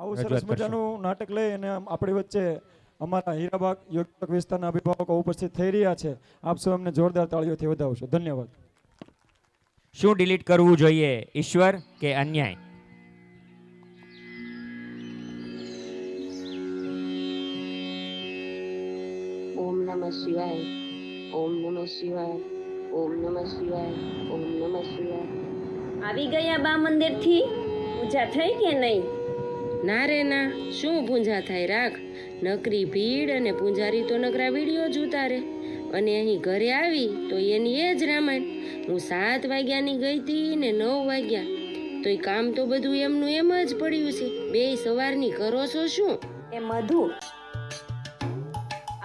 આવું સરસ મજાનું નાટક લઈ અને આપણી વચ્ચે અમારા હીરાબાગ યોગ વિસ્તારના અભિભાવકો ઉપસ્થિત થઈ રહ્યા છે. આપ સૌ એમને જોરદાર તાળીઓથી વધાવશો. ધન્યવાદ. શું ડિલીટ કરવું જોઈએ? ઈશ્વર કે અન્યાય? ઓમ નમઃ શિવાય ઓમ નમઃ શિવાય ઓમ નમઃ શિવાય ઓમ નમઃ શિવાય. આવી ગયા બા મંદિરથી? પૂજા થઈ કે નહીં? ના રે ના શું પૂંજા થાય રાખ? નકરી ભીડ અને પૂંજારી તો નકરા વીડિયો જ ઉતારે અને અહીં ઘરે આવી તો એની એ જ રામાયણ. હું સાત વાગ્યાની ગઈ હતી ને નવ વાગ્યા. તો એ કામ તો બધું એમનું એમ જ પડ્યું છે. બે સવારની કરો છો શું? એ મધુ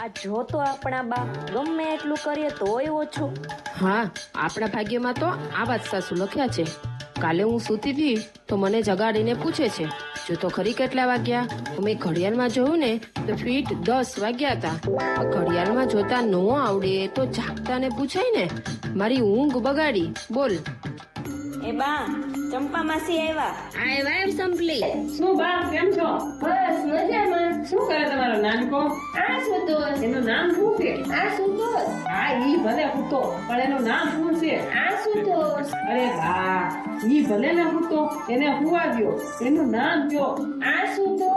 આ જો તો આપણા બા ગમે એટલું કરીએ તોય ઓછું. હા આપણા ભાગ્યમાં તો આવા જ સાસુ લખ્યા છે. કાલે હું સૂતી હતી તો મને જગાડીને પૂછે છે. જો તો ખરી કેટલા વાગ્યા? મેં ઘડિયાળમાં જોયું ને, તો ફીટ દસ વાગ્યા હતા. ઘડિયાળમાં જોતા ન આવડે તો જાગતાને પૂછાય ને, મારી ઊંઘ બગાડી. બોલ. એ બા ચંપા માસી આવ્યા આવ્યા એમ સંપલી શું બા કેમ છો? બસ મજામાં. શું કરે તમારો નાનકો? આ શું તો? એનું નામ શું છે? આ શું તો? હા ઈ ભલે પૂતો પણ એનું નામ શું છે? આ શું તો? અરે બા ઈ ભલે ને પૂતો એને હુવા ગયો એનું નામ કયો? આ શું તો?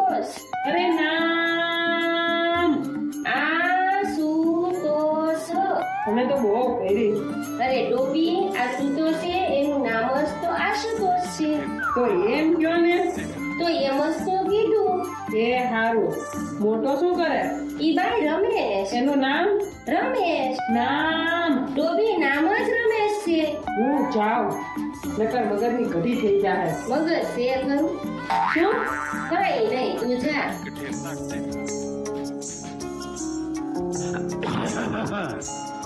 અરે નામ. આ તમે તો બહુ કરી અરે ડોબી આ સૂતો છે એનું નામ જ તો આશુતોષ છે. તો એમ કયો ને? તો એમ જ તો કીધું. એ હારું. મોટો શું કરે? ઈ ભાઈ રમેશ. એનું નામ? રમેશ. નામ. ડોબી નામ જ રમેશ છે. હું જાઉં. નકર મગજની ઘડી થઈ જાય મગજ છે કરું શું? કઈ નહીં તું જા.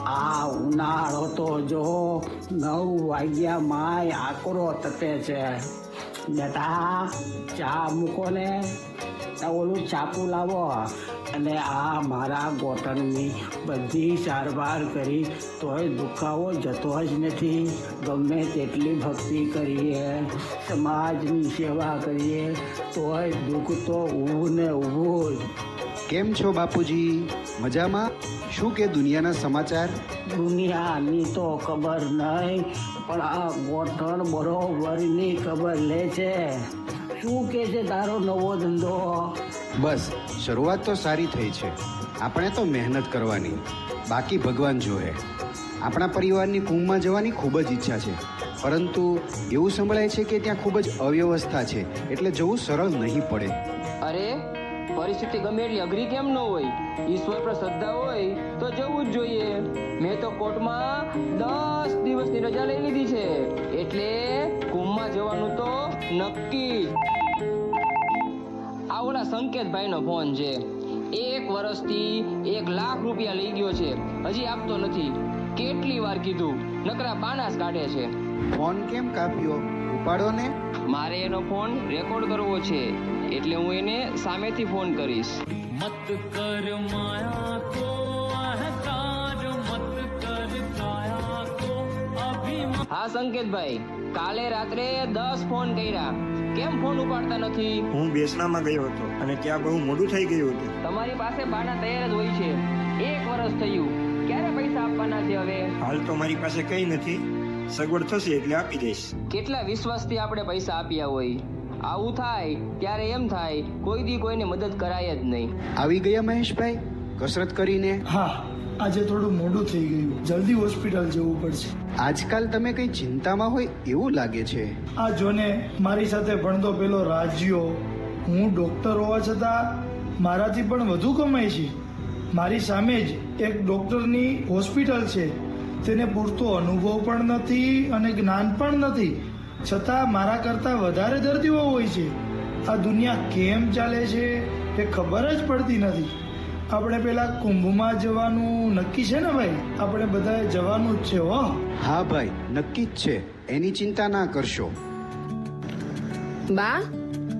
આ ઉનાળો તો જો નવ વાગ્યા માય આકરો તપે છે. બેટા, ચા મૂકો ને. ઓલું ચાપુ લાવો. અને આ મારા ગોટનની બધી સારવાર કરી તોય દુખાવો જતો જ નથી. ગમે તેટલી ભક્તિ કરીએ, સમાજની સેવા કરીએ, તોય દુઃખ તો ઊભું ને ઊભું કેમ છો બાપુજી? મજામાં? શું કે દુનિયાના સમાચાર? દુનિયાની તો ખબર નહીં પણ આ ગોઠણ બરોબરની ખબર લે છે. શું કે છે તારો નવો ધંધો? બસ શરૂઆત તો સારી થઈ છે. આપણે તો મહેનત કરવાની. બાકી ભગવાન જોએ આપણા પરિવારની કુંભમાં જવાની ખૂબ જ ઈચ્છા છે. પરંતુ એવું સંભળાય છે કે ત્યાં ખૂબ જ અવ્યવસ્થા છે એટલે જવું સરળ નહીં પડે. અરે પરિસ્થિતિ ગમે એટલી અઘરી કેમ ન હોય? ઈશ્વર પર શ્રદ્ધા હોય તો જવું જ જોઈએ. મેં તો કોર્ટમાં દસ દિવસની રજા લઈ લીધી છે. એટલે કુંભમાં જવાનું તો નક્કી. આ ઓલા સંકેતભાઈનો ફોન છે. એક વર્ષથી એક લાખ રૂપિયા લઈ ગયો છે. હજી આપતો નથી. કેટલી વાર કીધું? નકરા બાનાસ કાઢે છે. ફોન કેમ કાપ્યો? ઉપાડો ને. મારે એનો ફોન રેકોર્ડ કરવો છે એટલે હું એને સામેથી ફોન કરીશ. મત કર માયા હા સંકેતભાઈ કાલે રાત્રે દસ ફોન કર્યા. કેમ ફોન ઉપાડતા નથી? હું બેસનામાં ગયો હતો અને ત્યાં બહુ મોડું થઈ ગયું હતું. તમારી પાસે બાના તૈયાર જ હોય છે. એક વર્ષ થયું. ક્યારે પૈસા આપવાના છે હવે? હાલ તો મારી પાસે કંઈ નથી. સગવડ થશે એટલે આપી દઈશ. કેટલા વિશ્વાસથી આપણે પૈસા આપ્યા હોય? આવું થાય ત્યારે એમ થાય કોઈ દી કોઈને મદદ કરાય જ નહીં. આવી ગયા મહેશભાઈ? કસરત કરીને? હા આજે થોડું મોડું થઈ ગયું. જલ્દી હોસ્પિટલ જવું પડશે. આજકાલ તમે કંઈ ચિંતામાં હોય એવું લાગે છે? આ જોને મારી સાથે ભણતો પેલો રાજ્યો હું ડોક્ટર હોવા છતાં મારાથી પણ વધુ કમાય છે. મારી સામે જ એક ડોક્ટરની હોસ્પિટલ છે. તેને પૂરતો અનુભવ પણ નથી અને જ્ઞાન પણ નથી. છતાં મારા કરતાં વધારે દર્દીઓ હોય છે. આ દુનિયા કેમ ચાલે છે એ ખબર જ પડતી નથી. આપણે પેલા કુંભમાં જવાનું નક્કી છે ને ભાઈ? આપણે બધાએ જવાનું જ છે હો. હા ભાઈ નક્કી જ છે. એની ચિંતા ના કરશો. બા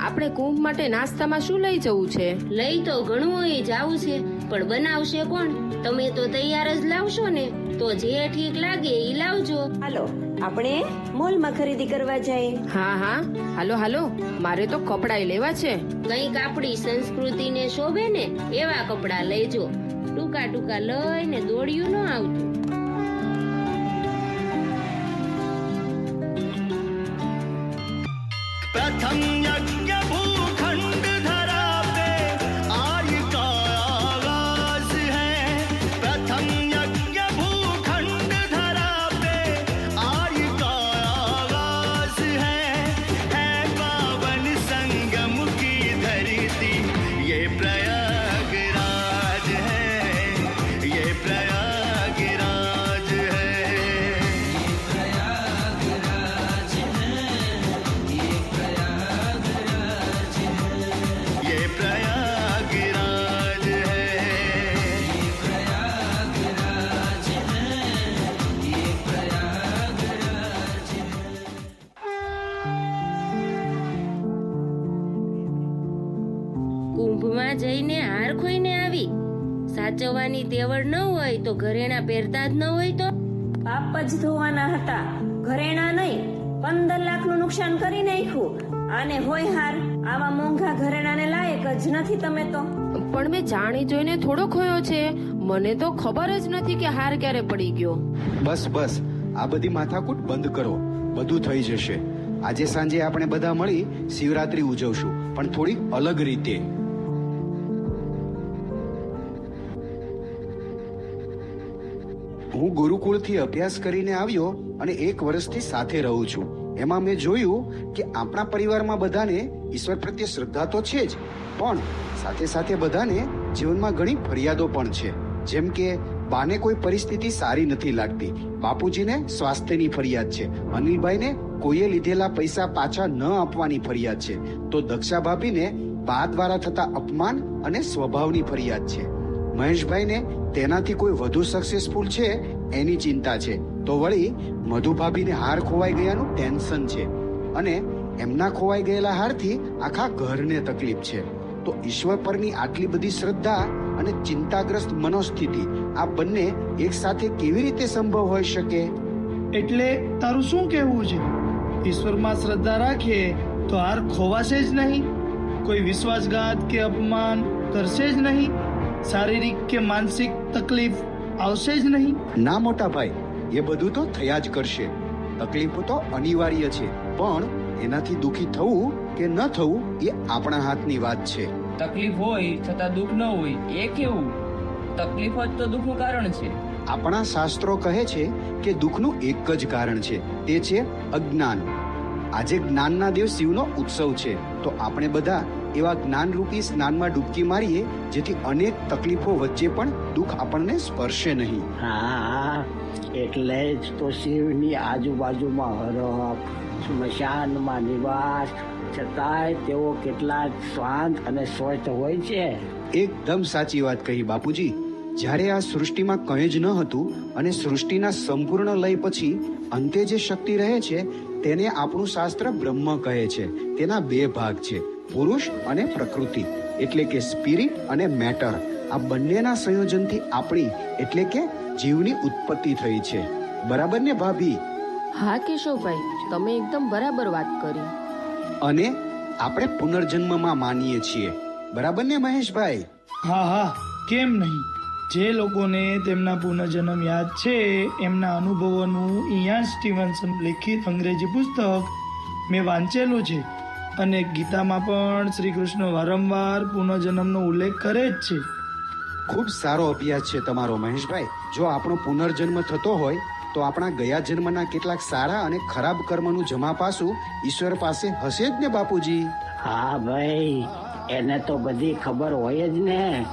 આપણે કુંભ માટે નાસ્તામાં શું લઈ જવું છે? લઈ તો ઘણું એ જવું છે પણ બનાવશે કોણ? તમે તો તૈયાર જ લાવશો ને તો જે ઠીક લાગે એ લાવજો. હાલો આપણે મોલમાં ખરીદી કરવા જાય હા હા હાલો હાલો મારે તો કપડાય લેવા છે. કંઈક આપણી સંસ્કૃતિને શોભે ને એવા કપડા લેજો. ટૂંકા ટૂંકા લઈને દોડ્યું ન આવતું. પ્રથમ ઘરેણા પહેરતા જ ન હોય તો? પાપ જ ધોવાના હતા. ઘરેણા નહીં પંદર લાખનું નુકસાન કરી નાખ્યું. આને હોય હાર આવા મોંઘા ઘરેણાને લાયક જ નથી તમે તો. પણ મેં જાણી જોઈને થોડો ખોયો છે. મને તો ખબર જ નથી કે હાર ક્યારે પડી ગયો. બસ બસ. આ બધી માથાકૂટ બંધ કરો. બધું થઈ જશે. આજે સાંજે આપણે બધા મળી શિવરાત્રી ઉજવશું પણ થોડી અલગ રીતે. હું ગુરુકુળથી અભ્યાસ કરીને આવ્યો અને એક વર્ષથી સાથે રહું છું. એમાં મેં જોયું કે આપણા પરિવારમાં બધાને ઈશ્વર પ્રત્યે શ્રદ્ધા તો છે જ, પણ સાથે સાથે બધાને જીવનમાં ઘણી ફરિયાદો પણ છે. જેમ કે, બાને કોઈ પરિસ્થિતિ સારી નથી લાગતી. બાપુજીને સ્વાસ્થ્યની ફરિયાદ છે. અનિલભાઈને કોઈએ લીધેલા પૈસા પાછા ન આપવાની ફરિયાદ છે. તો દક્ષા ભાભીને બા દ્વારા થતા અપમાન અને સ્વભાવની ફરિયાદ છે. મહેશભાઈને તેનાથી કોઈ વધુ સક્સેસફુલ છે, એની ચિંતા છે. તો વળી મધુભાભીને હાર ખોવાઈ ગયાનું ટેન્શન છે. અને એમના ખોવાઈ ગયેલા હારથી આખા ઘરને તકલીફ છે. તો ઈશ્વર પરની આટલી બધી શ્રદ્ધા અને ચિંતાગ્રસ્ત મનોસ્થિતિ આ બંને એક સાથે કેવી રીતે સંભવ હોઈ શકે? એટલે તારું શું કહેવું છે? ઈશ્વરમાં શ્રદ્ધા રાખીએ તો હાર ખોવાશે જ નહીં. કોઈ વિશ્વાસઘાત કે અપમાન કરશે જ નહીં. શારીરિક કે માનસિક તકલીફ આવશે જ નહીં? ના મોટા ભાઈ એ બધું તો થયા જ કરશે. તકલીફો તો અનિવાર્ય છે પણ એનાથી દુખી થવું કે ન થવું એ આપણા હાથની વાત છે. તકલીફ હોય છતાં દુઃખ ન હોય એ કેવું? તકલીફ જ તો દુઃખનું કારણ છે. આપણા શાસ્ત્રો કહે છે કે દુઃખનું એક જ કારણ છે તે છે અજ્ઞાન. આજે જ્ઞાનના દેવ શિવનો ઉત્સવ છે તો આપણે બધા એવા જ્ઞાનરૂપી સ્નાનમાં ડૂબકી મારીએ જેથી અનેક તકલીફો વચ્ચે પણ દુઃખ આપણને સ્પર્શે નહીં. હા એટલે જ તો શિવની આજુબાજુમાં હરફ સ્મશાનમાં નિવાસ છતાંય તેઓ કેટલા શાંત અને સ્વચ્છ હોય છે. એકદમ સાચી વાત કહી બાપુજી. જ્યારે આ સૃષ્ટિમાં કંઈ જ ન હતું અને સૃષ્ટિના સંપૂર્ણ લય પછી અંતે જે શક્તિ રહે છે તેને આપણું શાસ્ત્ર બ્રહ્મ કહે છે. તેના બે ભાગ છે. પુરુષ અને પ્રકૃતિ એટલે કે સ્પિરિટ અને મેટર આ બંનેના સંયોજનથી આપણી એટલે કે જીવની ઉત્પત્તિ થઈ છે. બરાબર ને ભાભી? હા કેશવભાઈ તમે એકદમ બરાબર વાત કરી. અને આપણે પુનર્જન્મમાં માનીએ છીએ. બરાબર ને મહેશભાઈ? હા હા કેમ નહીં? જે લોકોને તેમના પુનર્જન્મ યાદ છે એમના અનુભવોનું ઇયાન સ્ટીવન્સન લિખિત અંગ્રેજી પુસ્તક મેં વાંચેલું છે. અને ગીતામાં પણ શ્રી કૃષ્ણ વારંવાર પુનર્જન્મનો ઉલ્લેખ કરે જ છે. ખૂબ સારો અભ્યાસ છે તમારો મહેશભાઈ. જો આપણો પુનર્જન્મ થતો હોય તો આપણા ગયા જન્મના કેટલાક સારા અને ખરાબ કર્મનું જમા પાસું ઈશ્વર પાસે હશે જ ને બાપુજી? હા ભાઈ. એને તો બધી ખબર હોય જ ને.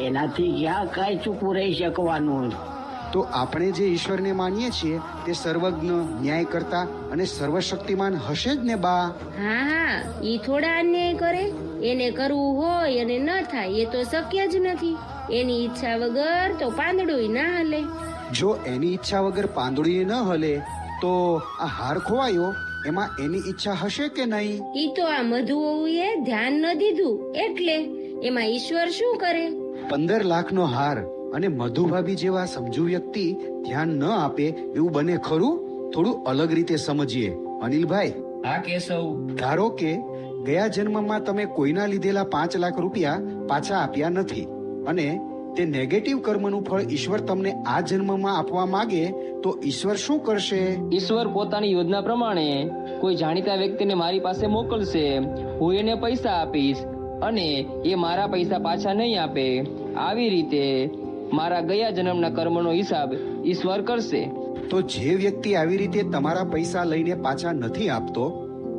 એનાથી ક્યાં કાંઈ ચૂકવું રહી શકવાનું? તો આપણે જે ઈશ્વરને માનીએ છીએ તે સર્વજ્ઞ ન્યાય કરતા અને સર્વશક્તિમાન હશે જ ને બા? હા હા ઈ થોડા અન્યાય કરે એને કરવું હોય અને ન થાય એ તો શક્ય જ નથી. એની ઈચ્છા વગર તો પાંદડું ના હલે. જો એની ઈચ્છા વગર પાંદડું ન હલે તો આ હાર ખોવાયો એમાં એની ઈચ્છા હશે કે નહીં? ઈ તો આ મધુઓએ ધ્યાન ન દીધું એટલે એમાં ઈશ્વર શું કરે? પંદર લાખનો હાર. અને મધુભાભી જેવા સમજુ વ્યક્તિ ધ્યાન ન આપે એવું બને ખરું? થોડું અલગ રીતે સમજીએ. અનિલભાઈ હા કેશવ. ધારો કે ગયા જન્મમાં તમે કોઈના લીધેલા પાંચ લાખ રૂપિયા પાછા આપ્યા નથી અને તે નેગેટિવ કર્મનું ફળ ઈશ્વર તમને આ જન્મમાં આપવા માંગે તો ઈશ્વર શું કરશે? ઈશ્વર પોતાની યોજના પ્રમાણે કોઈ જાણીતા વ્યક્તિને મારી પાસે મોકલશે. હું એને પૈસા આપીશ અને એ મારા પૈસા પાછા નહીં આપે. આવી રીતે મારા ગયા જન્મના કર્મનો હિસાબ ઈશ્વર કરશે. તો જે વ્યક્તિ આવી રીતે તમારા પૈસા લઈને પાછા નથી આપતો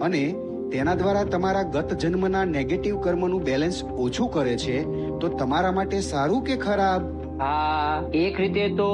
અને તેના દ્વારા તમારા ગત જન્મના નેગેટિવ કર્મનું બેલેન્સ ઓછું કરે છે તો તમારા માટે સારું કે ખરાબ? હા એક રીતે તો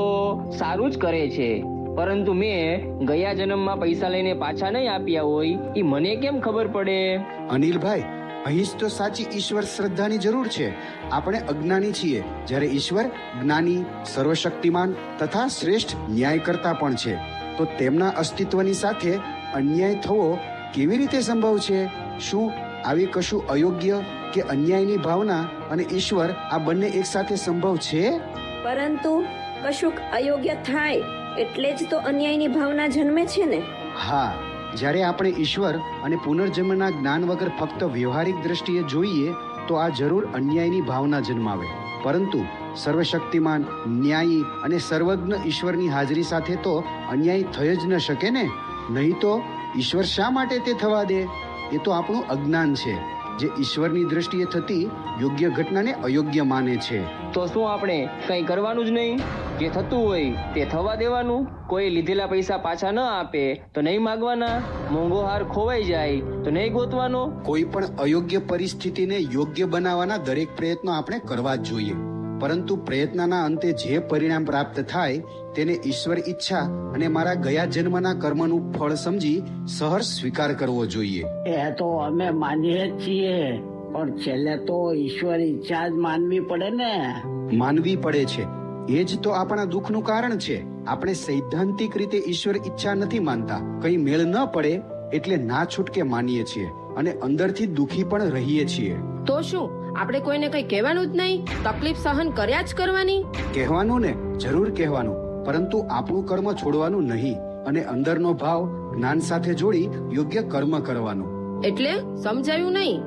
સારું જ કરે છે. પરંતુ મેં ગયા જન્મમાં પૈસા લઈને પાછા નહીં આપ્યા હોય એ મને કેમ ખબર પડે? અનિલભાઈ અહીં તો સાચી ઈશ્વર શ્રદ્ધાની જરૂર છે. આપણે અજ્ઞાની છીએ જ્યારે ઈશ્વર જ્ઞાની સર્વશક્તિમાન તથા શ્રેષ્ઠ ન્યાયકર્તા પણ છે. તો તેમના અસ્તિત્વની સાથે અન્યાય થવો કેવી રીતે સંભવ છે? શું આવી કશું અયોગ્ય કે અન્યાયની ભાવના અને ઈશ્વર આ બંને એકસાથે સંભવ છે? પરંતુ કશુંક અયોગ્ય થાય એટલે જ તો અન્યાયની ભાવના જન્મે છે ને? હા જ્યારે આપણે ઈશ્વર અને પુનર્જન્મના જ્ઞાન વગર ફક્ત વ્યવહારિક દ્રષ્ટિએ જોઈએ, તો આ જરૂર અન્યાયની ભાવના જન્માવે. પરંતુ સર્વશક્તિમાન, ન્યાયી અને સર્વજ્ઞ ઈશ્વરની હાજરી સાથે તો અન્યાય થઈ જ ન શકે ને? નહીં તો ઈશ્વર શા માટે તે થવા દે? એ તો આપણું અજ્ઞાન છે. જે ઈશ્વરની દ્રષ્ટિએ થતી યોગ્ય ઘટનાને અયોગ્ય માને છે. તો શું આપણે કંઈ કરવાનું જ નહીં? જે થતું હોય તે થવા દેવાનું. કોઈ લીધેલા પૈસા પાછા ન આપે તો નહીં માગવાના. મોંઘો હાર ખોવાઈ જાય તો નહીં ગોતવાનો. કોઈ પણ અયોગ્ય પરિસ્થિતિને યોગ્ય બનાવવાના દરેક પ્રયત્નો આપણે કરવા જ જોઈએ. પરંતુ પ્રયત્નના અંતે જે પરિણામ પ્રાપ્ત થાય તેને ઈશ્વર ઈચ્છા અને મારા ગયા જન્મના કર્મનું ફળ સમજી સહર સ્વીકાર કરવો જોઈએ. એ તો અમે માનીએ છીએ પણ છેલ્લે તો ઈશ્વર ઈચ્છા જ માનવી પડે ને. માનવી પડે છે. એ જ તો આપણા દુઃખનું કારણ છે. આપણે સૈદ્ધાંતિક રીતે ઈશ્વર ઈચ્છા નથી માનતા. કઈ મેળ ન પડે એટલે ના છૂટકે માનીએ છીએ અને અંદરથી દુખી પણ રહીએ છીએ. તો શું? આપણે કોઈને કંઈ કહેવાનું જ નહીં તકલીફ સહન કર્યા જ કરવાની. કહેવાનું ને જરૂર કહેવાનું પરંતુ આપણું કર્મ છોડવાનું નહીં અને અંદરનો ભાવ જ્ઞાન સાથે જોડી યોગ્ય કર્મ કરવાનું. એટલે સમજાયું નહીં.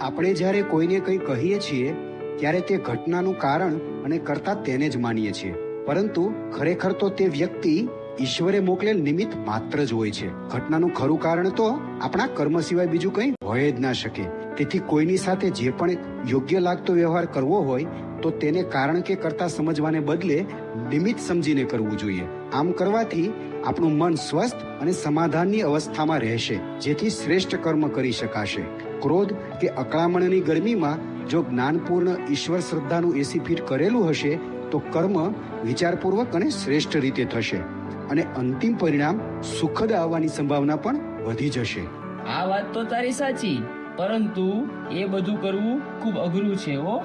આપણે જ્યારે કોઈને કંઈ કહીએ છીએ ત્યારે તે ઘટનાનું કારણ અને કરતા તેને જ માનીએ છીએ. પરંતુ ખરેખર તો તે વ્યક્તિ ઈશ્વરે મોકલેલ નિમિત્ત માત્ર જ હોય છે. ઘટનાનું ખરું કારણ તો આપણા કર્મ સિવાય બીજું કંઈ હોય જ ના શકે. તેથી કોઈની સાથે જે પણ યોગ્ય લાગતો વ્યવહાર કરવો હોય, તો તેને કારણ કે કરતા સમજવાને બદલે નિમિત્ત સમજીને કરવું જોઈએ. આમ કરવાથી આપણું મન સ્વસ્થ અને સમાધાનની અવસ્થામાં રહેશે, જેથી શ્રેષ્ઠ કર્મ કરી શકાશે. ક્રોધ કે અકળામણની ગરમીમાં જો જ્ઞાનપૂર્ણ ઈશ્વર શ્રદ્ધાનું એસી ફીટ કરેલું હશે, તો કર્મ વિચારપૂર્વક અને શ્રેષ્ઠ રીતે થશે. અને અંતિમ પરિણામ સુખદ આવવાની સંભાવના પણ વધી જશે. આ વાત તો તારી સાચી પરંતુ એ બધું કરવું ખૂબ અઘરું છે હો.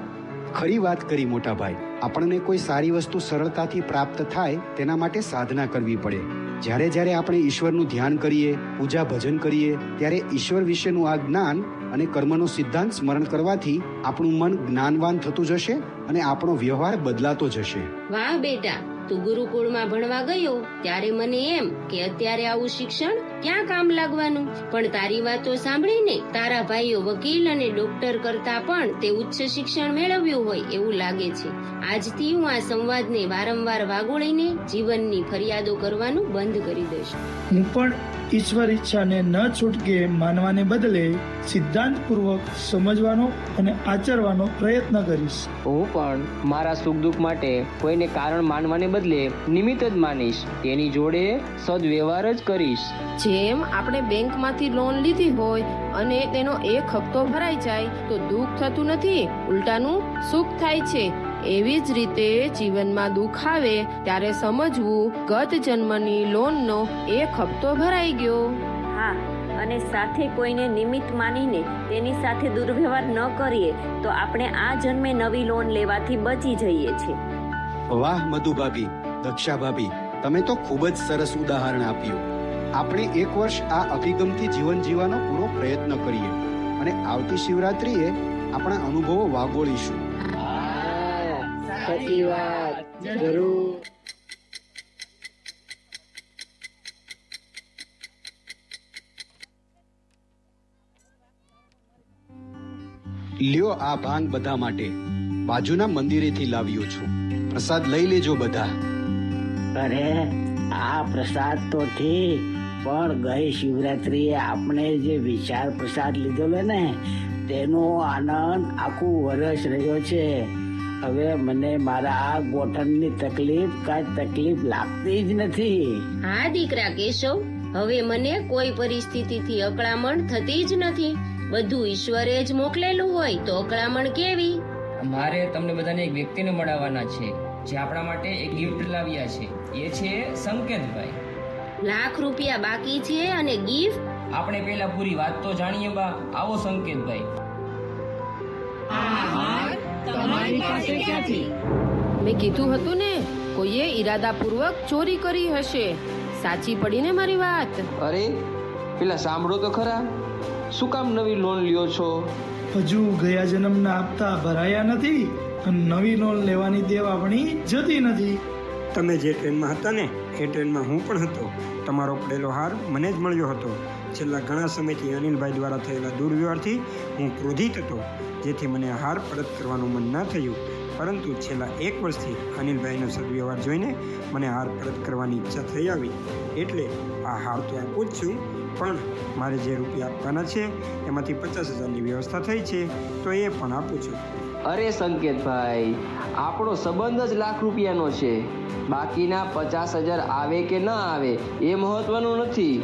ખરી વાત કરી મોટા ભાઈ આપણને કોઈ સારી વસ્તુ સરળતાથી પ્રાપ્ત થાય તેના માટે સાધના કરવી પડે. જ્યારે જ્યારે આપણે ઈશ્વરનું ધ્યાન કરીએ પૂજા ભજન કરીએ ત્યારે ઈશ્વર વિશેનું આ જ્ઞાન અને કર્મનો સિદ્ધાંત સ્મરણ કરવાથી આપણું મન જ્ઞાનવાન થતું જશે અને આપણો વ્યવહાર બદલાતો જશે. વાહ બેટા તું ગુરુકુળમાં ભણવા ગયો, ત્યારે મને એમ કે અત્યારે આવું શિક્ષણ ક્યાં કામ લાગવાનું? પણ તારી વાતો સાંભળીને તારા ભાઈઓ વકીલ અને ડોક્ટર કરતા પણ તે ઉચ્ચ શિક્ષણ મેળવ્યું હોય એવું લાગે છે. આજથી હું આ સંવાદને વારંવાર વાગોળીને જીવનની ફરિયાદો કરવાનું બંધ કરી દઈશ. હું પણ ઈશ્વર ઈચ્છાને ન છૂટકે માનવાને બદલે સિદ્ધાંતપૂર્વક સમજવાનો અને આચરવાનો પ્રયત્ન કરીશ. હું પણ મારા સુખ દુઃખ માટે કોઈને કારણ માનવાને બદલે નિમિત્ત જ માનીશ. તેની જોડે સદવ્યવહાર જ કરીશ. જેમ આપણે બેંકમાંથી લોન લીધી હોય અને તેનો એક હપ્તો ભરાઈ જાય તો દુઃખ થતું નથી. ઉલટાનું સુખ થાય છે. એવી જ રીતે જીવનમાં દુઃખ આવે ત્યારે સમજવું ગત જન્મની લોનનો એક હપ્તો ભરાઈ ગયો. હા અને સાથે કોઈને નિમિત્ત માનીને તેની સાથે દુર્વ્યવહાર ન કરીએ તો આપણે આ જન્મે નવી લોન લેવાથી બચી જઈએ છીએ. વાહ મધુભાભી ભાભી તમે તો ખૂબ જ સરસ ઉદાહરણ આપ્યું. આપણે એક વર્ષ આ અભિગમથી જીવન જીવવાનો પૂરો પ્રયત્ન કરીએ અને આવતી શિવરાત્રિએ આપણા અનુભવો વાગોળીશું. થતી વાત જરૂર. લ્યો આ ભાંગ બધા માટે. બાજુના મંદિરેથી લાવ્યો છું. પ્રસાદ લઈ લેજો બધા. અરે, આ પ્રસાદ તો ઠીક, પણ ગઈ શિવરાત્રીએ આપણે જે વિશાળ પ્રસાદ લીધેલો ને, તેનો આનંદ આખું વરસ રહ્યો છે. હવે મને મારા આ ગોઠણની તકલીફ કાંઈ તકલીફ લાગતી જ નથી. હા દીકરા કેશવ હવે મને કોઈ પરિસ્થિતિથી અકળામણ થતી જ નથી. બધું ઈશ્વરે જ મોકલેલું હોય તો અકળામણ કેવી? મારે તમને બધાને એક વ્યક્તિને મળાવવાના છે જે આપણા માટે એક ગિફ્ટ લાવ્યા છે. એ છે સંકેતભાઈ. લાખ રૂપિયા બાકી છે અને ગિફ્ટ આપણે પહેલા પૂરી વાત તો જાણીએ બા. આવો સંકેતભાઈ. મેં કીધું હતું ને કોઈએ ઈરાદાપૂર્વક ચોરી કરી હશે. સાચી પડી ને મારી વાત? અરે પેલા સાંભળો તો ખરા. શું કામ નવી લોન લ્યો છો? હજુ ગયા જન્મના આપતા ભરાયા નથી અને નવી લોન લેવાની દેવાવણી આપણી જતી નથી. તમે જે ટ્રેનમાં હતા ને એ ટ્રેનમાં હું પણ હતો. તમારો પડેલો હાર મને જ મળ્યો હતો. છેલ્લા ઘણા સમયથી અનિલભાઈ દ્વારા થયેલા દુર્વ્યવહારથી હું ક્રોધિત હતો, જેથી મને હાર પરત કરવાનું મન ન થયું. પરંતુ છેલ્લા એક વર્ષથી અનિલભાઈનો સદવ્યવહાર જોઈને મને હાર પરત કરવાની ઈચ્છા થઈ આવી. એટલે આ હાર તો આપું જ છું, પણ મારે જે રૂપિયા આપવાના છે, એમાંથી પચાસ હજારની વ્યવસ્થા થઈ છે, તો એ પણ આપું છું. અરે સંકેતભાઈ, આપણો સંબંધ જ લાખ રૂપિયાનો છે. બાકીના પચાસ હજાર આવે કે ન આવે એ મહત્વનું નથી.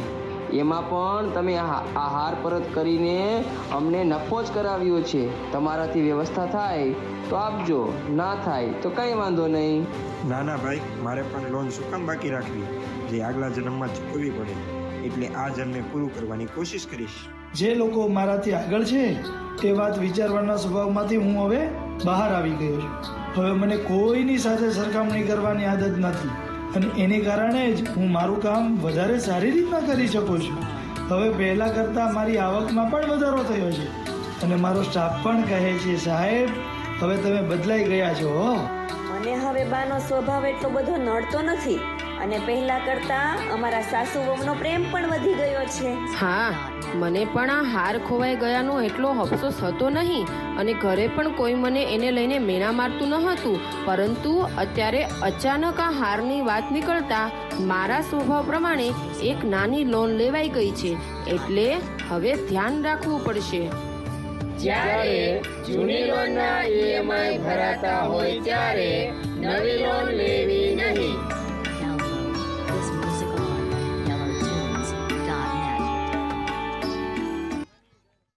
એમાં પણ તમે આ આ હાર પરત કરીને અમને નફો જ કરાવ્યો છે. તમારાથી વ્યવસ્થા થાય તો આપજો ના થાય તો કંઈ વાંધો નહીં. ના ના ભાઈ મારે પણ લોન શું કામ બાકી રાખવી? જે આગલા જન્મમાં ચૂકવવી પડે એટલે આ જન્મે પૂરું કરવાની કોશિશ કરીશ. જે લોકો મારાથી આગળ છે તે વાત વિચારવાના સ્વભાવમાંથી હું હવે બહાર આવી ગયો છું. હવે મને કોઈની સાથે સરખામણી કરવાની આદત નથી. અને એને કારણે જ હું મારું કામ વધારે સારી રીતના કરી શકું છું. હવે પહેલાં કરતાં મારી આવકમાં પણ વધારો થયો છે. અને મારો સ્ટાફ પણ કહે છે, સાહેબ, હવે તમે બદલાઈ ગયા છો મને હવે બાનો સ્વભાવ એટલો બધો નડતો નથી. અને પહેલા કરતા અમારા સાસુ વહુનો પ્રેમ પણ વધી ગયો છે. હા, મને પણ આ હાર ખોવાઈ ગયાનો એટલો અફસોસ હતો નહીં અને ઘરે પણ કોઈ મને એને લઈને મેણા મારતું ન હતું. પરંતુ અત્યારે અચાનક આ હારની વાત નીકળતા મારા સ્વભાવ પ્રમાણે એક નાની લોન લેવાઈ ગઈ છે. એટલે હવે ધ્યાન રાખવું પડશે. જ્યારે જૂની લોનના ઈએમઆઈ ભરાતા હોય ત્યારે નવી લોન લેવી નહીં.